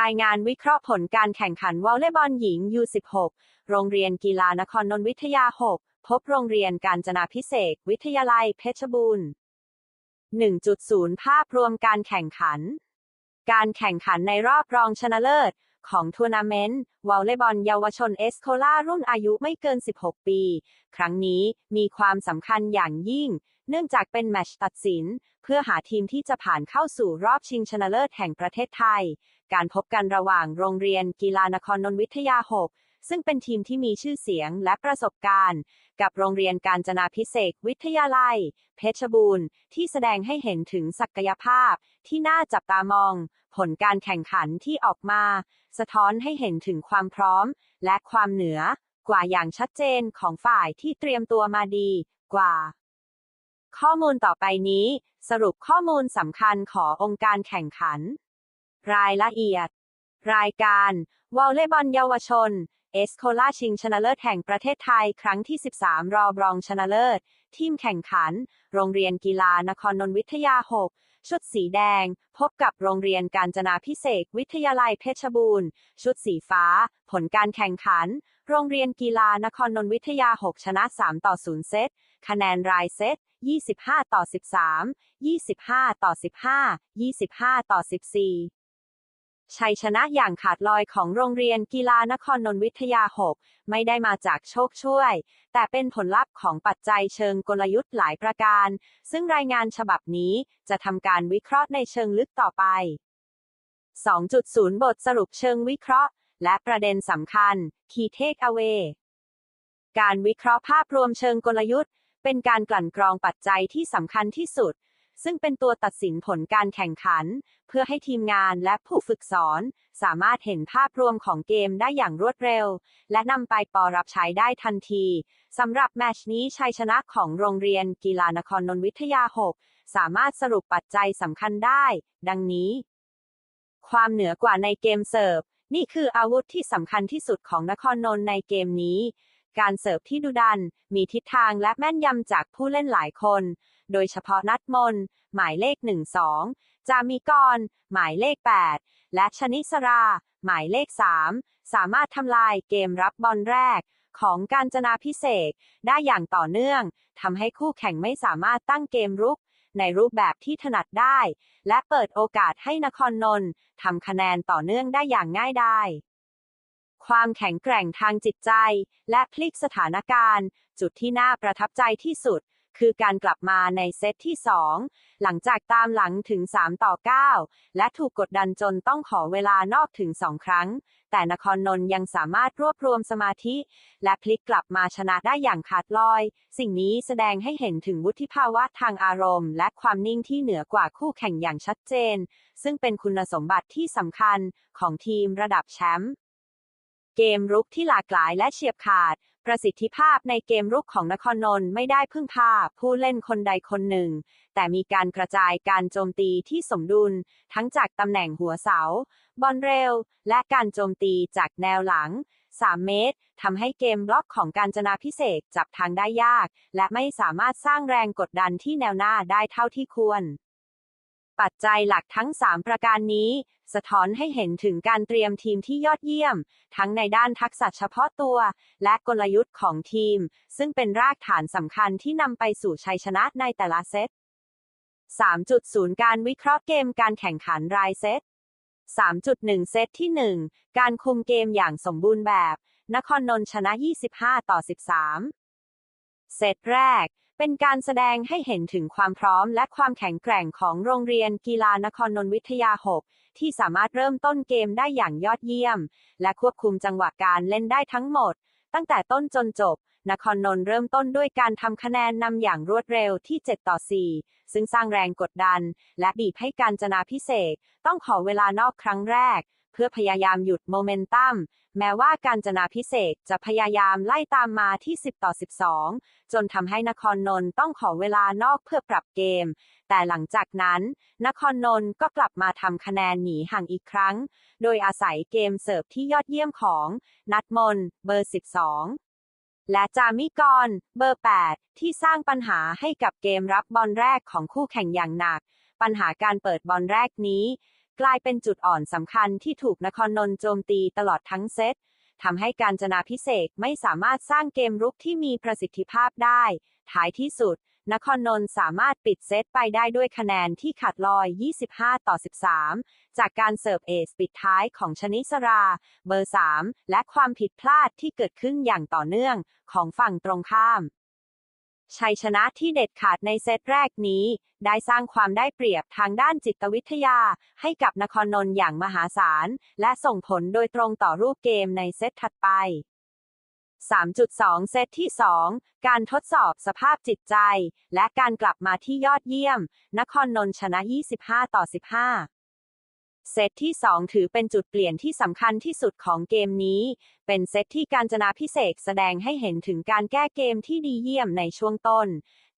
รายงานวิเคราะห์ผลการแข่งขันวอลเลย์บอลหญิง U16 โรงเรียนกีฬานครนนทวิทยา 6 พบโรงเรียนการจนาพิเศษ วิทยาลัยเพชรบูรณ์ 1.0 ภาพรวมการแข่งขัน การแข่งขันในรอบรองชนะเลิศ ของทัวร์นาเมนต์วอลเลย์บอลเยาวชนเอสโคลารุ่นอายุไม่เกิน 16 ปี ครั้งนี้มีความสำคัญอย่างยิ่ง เนื่องจากเป็นแมตช์ตัดสิน เพื่อหาทีมที่จะผ่านเข้าสู่รอบชิงชนะเลิศแห่งประเทศไทย การพบกันระหว่างโรงเรียนกีฬานครนนทวิทยา 6 ซึ่งเป็นทีมที่มีชื่อเสียงและประสบการณ์ กับโรงเรียนการจนาพิเศษวิทยาลัย เพชรบูรณ์ ที่แสดงให้เห็นถึงศักยภาพ ที่น่าจับตามอง ผลการแข่งขันที่ออกมา สะท้อนให้เห็นถึงความพร้อม และความเหนือกว่าอย่างชัดเจนของฝ่ายที่เตรียมตัวมาดีกว่า ข้อมูลต่อไปนี้ สรุปข้อมูลสำคัญขององค์การแข่งขัน รายละเอียด รายการวอลเลย์บอลเยาวชน เอสโคลาชิงชนะเลิศแห่งประเทศไทยครั้งที่ 13 รอบรองชนะเลิศ ทีมแข่งขัน โรงเรียนกีฬานครนนทวิทยา 6 ชุดสีแดง พบกับโรงเรียนการจนาพิเศษวิทยาลัยเพชรบูรณ์ ชุดสีฟ้า ผลการแข่งขัน โรงเรียนกีฬานครนนทวิทยา 6 ชนะ 3 ต่อ 0 เซต คะแนนรายเซต25 ต่อ 13 25 ต่อ 15 25 ต่อ 14 ชัยชนะอย่างขาดลอยของโรงเรียนกีฬานครนนทวิทยา 6 ไม่ได้มาจากโชคช่วย แต่เป็นผลลัพธ์ของปัจจัยเชิงกลยุทธ์หลายประการ ซึ่งรายงานฉบับนี้จะทำการวิเคราะห์ในเชิงลึกต่อไป 2.0 บทสรุปเชิงวิเคราะห์ และประเด็นสำคัญ Key Takeaway การวิเคราะห์ภาพรวมเชิงกลยุทธ์ เป็นการกลั่นกรองปัจจัยที่สำคัญที่สุด ซึ่งเป็นตัวตัดสินผลการแข่งขัน เพื่อให้ทีมงานและผู้ฝึกสอน สามารถเห็นภาพรวมของเกมได้อย่างรวดเร็ว และนำไปปอรับใช้ได้ทันทีสำหรับแมชนี้ชัยชนะของโรงเรียนกีฬานครนนวิทยา 6 สามารถสรุปปัจจัยสำคัญได้ ดังนี้ ความเหนือกว่าในเกมเสิร์ฟ นี่คืออาวุธที่สำคัญที่สุดของนครนนท์ในเกมนี้การเสิร์ฟที่ดุดัน มีทิศทางและแม่นยำจากผู้เล่นหลายคน โดยเฉพาะนัดมน หมายเลข 1-2 จามีกร หมายเลข 8 และชนิสรา หมายเลข 3 สามารถทำลายเกมรับบอลแรก ของการจนาพิเศษได้อย่างต่อเนื่องทำให้คู่แข่งไม่สามารถตั้งเกมรุก ในรูปแบบที่ถนัดได้ และเปิดโอกาสให้นครนนท์ทำคะแนนต่อเนื่องได้อย่างง่ายดายความแข็งแกร่งทางจิตใจ และพลิกสถานการณ์ จุดที่น่าประทับใจที่สุด คือการกลับมาในเซตที่ 2 หลังจากตามหลังถึง 3 ต่อ 9 และถูกกดดันจนต้องขอเวลานอกถึง 2 ครั้ง แต่นครนนท์ยังสามารถรวบรวมสมาธิ และพลิกกลับมาชนะได้อย่างขาดลอย สิ่งนี้แสดงให้เห็นถึงวุฒิภาวะทางอารมณ์ และความนิ่งที่เหนือกว่าคู่แข่งอย่างชัดเจน ซึ่งเป็นคุณสมบัติที่สำคัญของทีมระดับแชมป์ เกมรุกที่หลากหลายและเฉียบขาด ประสิทธิภาพในเกมรุกของนครนนท์ไม่ได้พึ่งพาผู้เล่นคนใดคนหนึ่ง แต่มีการกระจายการโจมตีที่สมดุล ทั้งจากตำแหน่งหัวเสา บอลเร็ว และการโจมตีจากแนวหลัง 3 เมตรทำให้เกมบล็อกของการจนาพิเศษจับทางได้ยาก และไม่สามารถสร้างแรงกดดันที่แนวหน้าได้เท่าที่ควร ปัจจัยหลักทั้ง 3 ประการนี้ สะท้อนให้เห็นถึงการเตรียมทีมที่ยอดเยี่ยม ทั้งในด้านทักษะเฉพาะตัว และกลยุทธ์ของทีม ซึ่งเป็นรากฐานสำคัญที่นำไปสู่ชัยชนะในแต่ละเซต 3.0 การวิเคราะห์เกมการแข่งขันรายเซต 3.1 เซตที่ 1 การคุมเกมอย่างสมบูรณ์แบบ นครนนท์ชนะ 25 ต่อ 13 เซตแรก เป็นการแสดงให้เห็นถึงความพร้อมและความแข็งแกร่งของโรงเรียนกีฬานครนนทวิทยา 6 ที่สามารถเริ่มต้นเกมได้อย่างยอดเยี่ยม และควบคุมจังหวะการเล่นได้ทั้งหมด ตั้งแต่ต้นจนจบ นครนนท์เริ่มต้นด้วยการทำคะแนนนำอย่างรวดเร็วที่ 7 ต่อ 4 ซึ่งสร้างแรงกดดัน และบีบให้การจนาพิเศษ ต้องขอเวลานอกครั้งแรก พื่อพยายามหยุดโมเมนตัม แม้ว่าการจนาพิเศษจะพยายามไล่ตามมาที่ 10 ต่อ 12 จนทำให้นครนนท์ต้องขอเวลานอกเพื่อปรับเกม แต่หลังจากนั้น นครนนท์ก็กลับมาทำคะแนนหนีห่างอีกครั้ง โดยอาศัยเกมเสิร์ฟที่ยอดเยี่ยมของ นัดมน เบอร์ 12และจามิกร เบอร์ 8 ที่สร้างปัญหาให้กับเกมรับบอลแรกของคู่แข่งอย่างหนัก ปัญหาการเปิดบอลแรกนี้ กลายเป็นจุดอ่อนสำคัญที่ถูกนครนนท์โจมตีตลอดทั้งเซตทำให้การจนาพิเศษไม่สามารถสร้างเกมรุกที่มีประสิทธิภาพได้ ท้ายที่สุด นครนนท์สามารถปิดเซตไปได้ด้วยคะแนนที่ขาดลอย 25 ต่อ 13 จากการเสิร์ฟเอสปิดท้ายของชนิสรา เบอร์ 3 และความผิดพลาดที่เกิดขึ้นอย่างต่อเนื่องของฝั่งตรงข้าม ชัยชนะที่เด็ดขาดในเซตแรกนี้ ได้สร้างความได้เปรียบทางด้านจิตวิทยา ให้กับนครนนท์อย่างมหาศาล และส่งผลโดยตรงต่อรูปเกมในเซตถัดไป 3.2 เซตที่ 2 การทดสอบสภาพจิตใจ และการกลับมาที่ยอดเยี่ยม นครนนท์ชนะ 25 ต่อ 15 เซตที่ 2 ถือเป็นจุดเปลี่ยนที่สำคัญที่สุดของเกมนี้ เป็นเซตที่การจนาพิเศษแสดงให้เห็นถึงการแก้เกมที่ดีเยี่ยมในช่วงต้น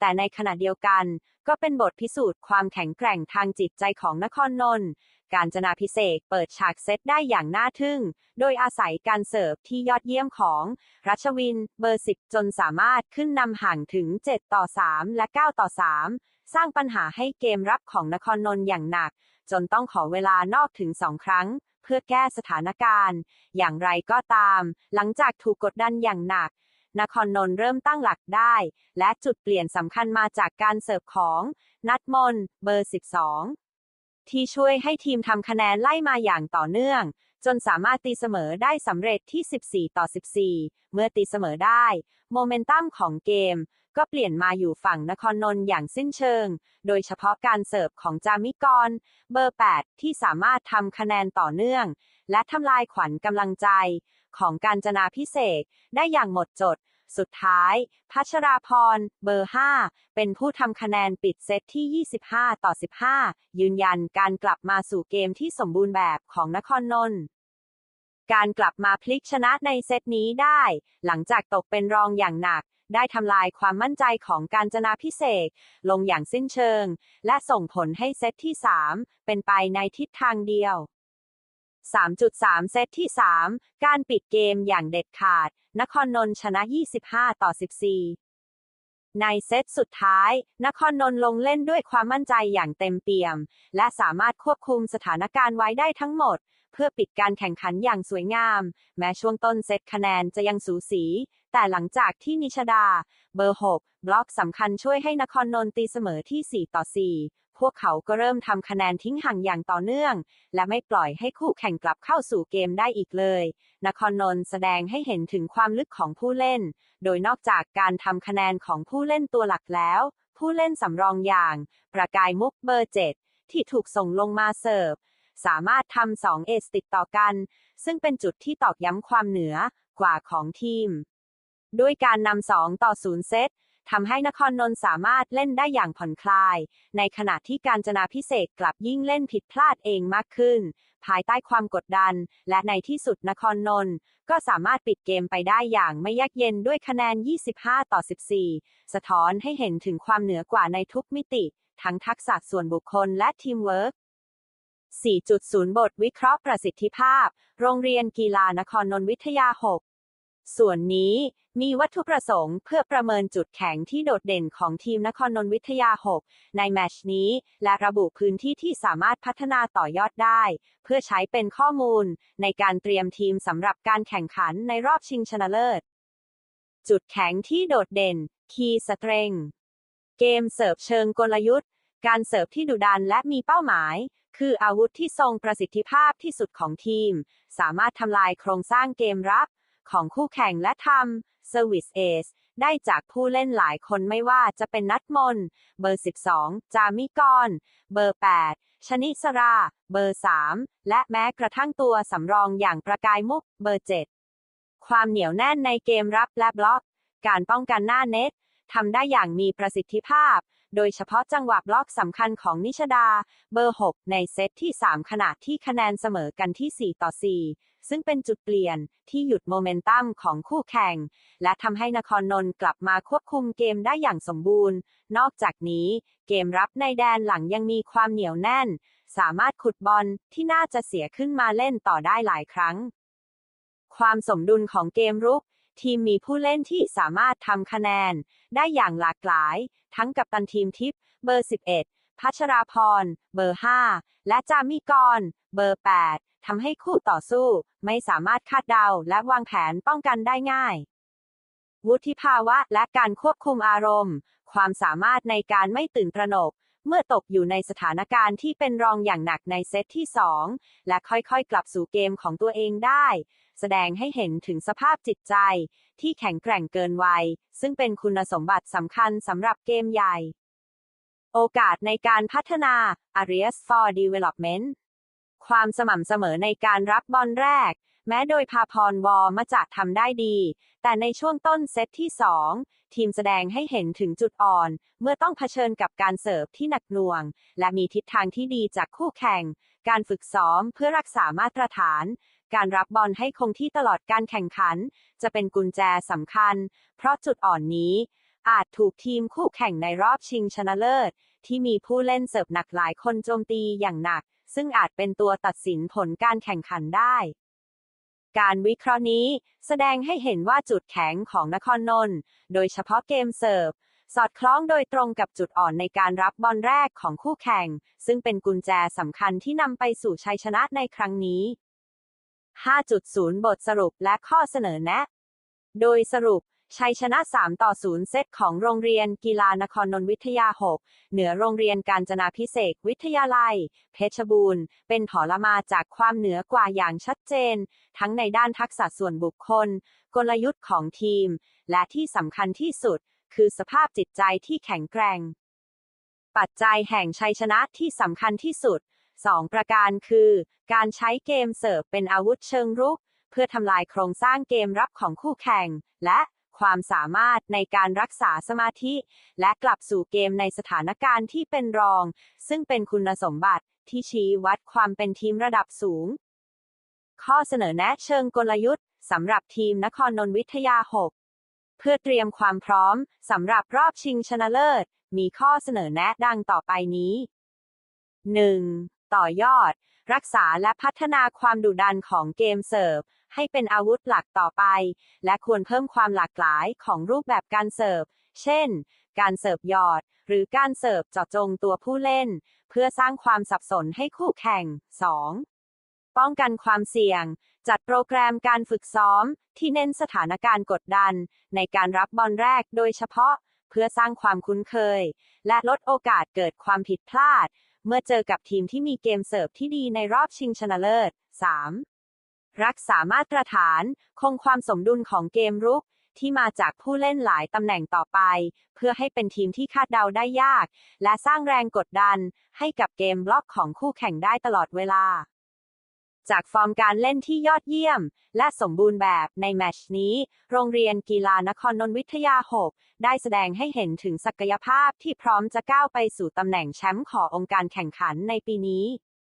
แต่ในขณะเดียวกัน ก็เป็นบทพิสูจน์ความแข็งแกร่งทางจิตใจของนครนนท์การจนาพิเศษเปิดฉากเซตได้อย่างน่าทึ่ง โดยอาศัยการเสิร์ฟที่ยอดเยี่ยมของ รัชวิน เบอร์10จนสามารถขึ้นนำห่างถึง 7 ต่อ 3 และ 9 ต่อ 3 สร้างปัญหาให้เกมรับของนครนนท์อย่างหนัก จนต้องขอเวลานอกถึง2ครั้ง เพื่อแก้สถานการณ์ อย่างไรก็ตาม หลังจากถูกกดดันอย่างหนัก นครนนท์เริ่มตั้งหลักได้ และจุดเปลี่ยนสำคัญมาจากการเสิร์ฟของ นัทมน เบอร์ 12 ที่ช่วยให้ทีมทำคะแนนไล่มาอย่างต่อเนื่อง จนสามารถตีเสมอได้สำเร็จที่ 14 ต่อ 14 เมื่อตีเสมอได้ โมเมนตัมของเกม ก็เปลี่ยนมาอยู่ฝั่งนครนนท์อย่างสิ้นเชิง โดยเฉพาะการเสิร์ฟของจามิกร เบอร์ 8 ที่สามารถทำคะแนนต่อเนื่อง และทำลายขวัญกำลังใจ ของการจนาพิเศษได้อย่างหมดจด สุดท้าย พัชราพร เบอร์ 5 เป็นผู้ทำคะแนนปิดเซตที่ 25 ต่อ 15 ยืนยันการกลับมาสู่เกมที่สมบูรณ์แบบของนครนนท์การกลับมาพลิกชนะในเซตนี้ได้ หลังจากตกเป็นรองอย่างหนัก ได้ทำลายความมั่นใจของการจนาพิเศษ ลงอย่างสิ้นเชิง และส่งผลให้เซตที่ 3 เป็นไปในทิศทางเดียว 3.3 เซตที่ 3 การปิดเกมอย่างเด็ดขาด นครนนท์ชนะ 25 ต่อ 14 ในเซตสุดท้าย นครนนท์ลงเล่นด้วยความมั่นใจอย่างเต็มเปี่ยม และสามารถควบคุมสถานการณ์ไว้ได้ทั้งหมด เพื่อปิดการแข่งขันอย่างสวยงาม แม้ช่วงต้นเซตคะแนนจะยังสูสี แต่หลังจากที่นิชดา เบอร์ 6 บล็อกสำคัญช่วยให้นครนนท์ตีเสมอที่ 4 ต่อ 4 พวกเขาก็เริ่มทำคะแนนทิ้งห่างอย่างต่อเนื่อง และไม่ปล่อยให้คู่แข่งกลับเข้าสู่เกมได้อีกเลย นครนนท์แสดงให้เห็นถึงความลึกของผู้เล่น โดยนอกจากการทำคะแนนของผู้เล่นตัวหลักแล้ว ผู้เล่นสำรองอย่าง ประกายมุกเบอร์7ที่ถูกส่งลงมาเสิร์ฟ สามารถทำสองเอสติดต่อกัน ซึ่งเป็นจุดที่ตอกย้ำความเหนือกว่าของทีม ด้วยการนำ2ต่อ0เซต ทำให้นครนนท์สามารถเล่นได้อย่างผ่อนคลาย ในขณะที่การจนาพิเศษกลับยิ่งเล่นผิดพลาดเองมากขึ้น ภายใต้ความกดดัน และในที่สุดนครนนท์ก็สามารถปิดเกมไปได้อย่างไม่ยากเย็นด้วยคะแนน 25 ต่อ 14 สะท้อนให้เห็นถึงความเหนือกว่าในทุกมิติ ทั้งทักษะส่วนบุคคลและทีมเวิร์ก4.0 บทวิเคราะห์ประสิทธิภาพ โรงเรียนกีฬานครนนท์วิทยา 6 ส่วนนี้มีวัตถุประสงค์เพื่อประเมินจุดแข็งที่โดดเด่นของทีมนครนนทวิทยา 6 ในแมชนี้ และระบุพื้นที่ที่สามารถพัฒนาต่อยอดได้ เพื่อใช้เป็นข้อมูล ในการเตรียมทีมสำหรับการแข่งขันในรอบชิงชนะเลิศ จุดแข็งที่โดดเด่น Key Strength เกมเสิร์ฟเชิงกลยุทธ์ การเสิร์ฟที่ดุดันและมีเป้าหมายคืออาวุธที่ทรงประสิทธิภาพที่สุดของทีม สามารถทำลายโครงสร้างเกมรับ ของคู่แข่งและทำ Service Ace ได้จากผู้เล่นหลายคนไม่ว่าจะเป็นนัทมน เบอร์ 12 จามิกร เบอร์ 8 ชนิสรา เบอร์ 3 และแม้กระทั่งตัวสำรองอย่างประกายมุก เบอร์ 7 ความเหนียวแน่นในเกมรับและบล็อก การป้องกันหน้าเน็ตทำได้อย่างมีประสิทธิภาพ โดยเฉพาะจังหวะบล็อกสำคัญของนิชดา เบอร์ 6 ในเซตที่ 3 ขณะที่คะแนนเสมอกันที่ 4 ต่อ 4 ซึ่งเป็นจุดเปลี่ยนที่หยุดโมเมนตัมของคู่แข่ง และทำให้นครนนท์กลับมาควบคุมเกมได้อย่างสมบูรณ์ นอกจากนี้ เกมรับในแดนหลังยังมีความเหนียวแน่น สามารถขุดบอลที่น่าจะเสียขึ้นมาเล่นต่อได้หลายครั้ง ความสมดุลของเกมรุก ทีมมีผู้เล่นที่สามารถทำคะแนน ได้อย่างหลากหลาย ทั้งกับตันทีมทิปเบอร์ 11 พัชราพร เบอร์ 5 และจามิกร เบอร์ 8ทำให้คู่ต่อสู้ ไม่สามารถคาดเดาและวางแผนป้องกันได้ง่าย วุฒิภาวะและการควบคุมอารมณ์ ความสามารถในการไม่ตื่นตระหนกเมื่อตกอยู่ในสถานการณ์ที่เป็นรองอย่างหนักในเซตที่ 2 และค่อยๆ กลับสู่เกมของตัวเองได้ แสดงให้เห็นถึงสภาพจิตใจ ที่แข็งแกร่งเกินวัย ซึ่งเป็นคุณสมบัติสำคัญสำหรับเกมใหญ่ โอกาสในการพัฒนา Areas for Development ความสม่ำเสมอในการรับบอลแรก แม้โดยพาพรวอมาจะทำได้ดี แต่ในช่วงต้นเซตที่2 ทีมแสดงให้เห็นถึงจุดอ่อน เมื่อต้องเผชิญกับการเสิร์ฟที่หนักหน่วง และมีทิศทางที่ดีจากคู่แข่ง การฝึกซ้อมเพื่อรักษามาตรฐาน การรับบอลให้คงที่ตลอดการแข่งขัน จะเป็นกุญแจสำคัญ เพราะจุดอ่อนนี้ อาจถูกทีมคู่แข่งในรอบชิงชนะเลิศ ที่มีผู้เล่นเสิร์ฟหนักหลายคนโจมตีอย่างหนัก ซึ่งอาจเป็นตัวตัดสินผลการแข่งขันได้ การวิเคราะห์นี้ แสดงให้เห็นว่าจุดแข็งของนครนนท์โดยเฉพาะเกมเสิร์ฟ สอดคล้องโดยตรงกับจุดอ่อนในการรับบอลแรกของคู่แข่ง ซึ่งเป็นกุญแจสำคัญที่นำไปสู่ชัยชนะในครั้งนี้ 5.0 บทสรุปและข้อเสนอแนะ โดยสรุป ชัยชนะ 3 ต่อ 0 เซตของโรงเรียนกีฬานครนนทวิทยา 6 เหนือโรงเรียนการจนาพิเศษวิทยาลัย เพชรบูรณ์ เป็นผลมาจากความเหนือกว่าอย่างชัดเจน ทั้งในด้านทักษะส่วนบุคคล กลยุทธ์ของทีม และที่สำคัญที่สุด คือสภาพจิตใจที่แข็งแกร่ง ปัจจัยแห่งชัยชนะที่สำคัญที่สุด 2 ประการคือ การใช้เกมเสิร์ฟเป็นอาวุธเชิงรุก เพื่อทำลายโครงสร้างเกมรับของคู่แข่ง และ ความสามารถในการรักษาสมาธิ และกลับสู่เกมในสถานการณ์ที่เป็นรอง ซึ่งเป็นคุณสมบัติที่ชี้วัดความเป็นทีมระดับสูง ข้อเสนอแนะเชิงกลยุทธ์สำหรับทีมนครนนวิทยา 6 เพื่อเตรียมความพร้อมสำหรับรอบชิงชนะเลิศ มีข้อเสนอแนะดังต่อไปนี้ 1. ต่อยอด รักษาและพัฒนาความดุดันของเกมเสิร์ฟ ให้เป็นอาวุธหลักต่อไป และควรเพิ่มความหลากหลายของรูปแบบการเสิร์ฟ เช่น การเสิร์ฟหยอด หรือการเสิร์ฟเจาะจงตัวผู้เล่น เพื่อสร้างความสับสนให้คู่แข่ง 2. ป้องกันความเสี่ยง จัดโปรแกรมการฝึกซ้อม ที่เน้นสถานการณ์กดดัน ในการรับบอลแรกโดยเฉพาะ เพื่อสร้างความคุ้นเคย และลดโอกาสเกิดความผิดพลาด เมื่อเจอกับทีมที่มีเกมเสิร์ฟที่ดีในรอบชิงชนะเลิศ 3. รักษามาตรฐาน คงความสมดุลของเกมรุก ที่มาจากผู้เล่นหลายตำแหน่งต่อไป เพื่อให้เป็นทีมที่คาดเดาได้ยาก และสร้างแรงกดดัน ให้กับเกมบล็อกของคู่แข่งได้ตลอดเวลา จากฟอร์มการเล่นที่ยอดเยี่ยม และสมบูรณ์แบบในแมชนี้ โรงเรียนกีฬานครนนทวิทยา 6 ได้แสดงให้เห็นถึงศักยภาพที่พร้อมจะก้าวไปสู่ตำแหน่งแชมป์ขององค์การแข่งขันในปีนี้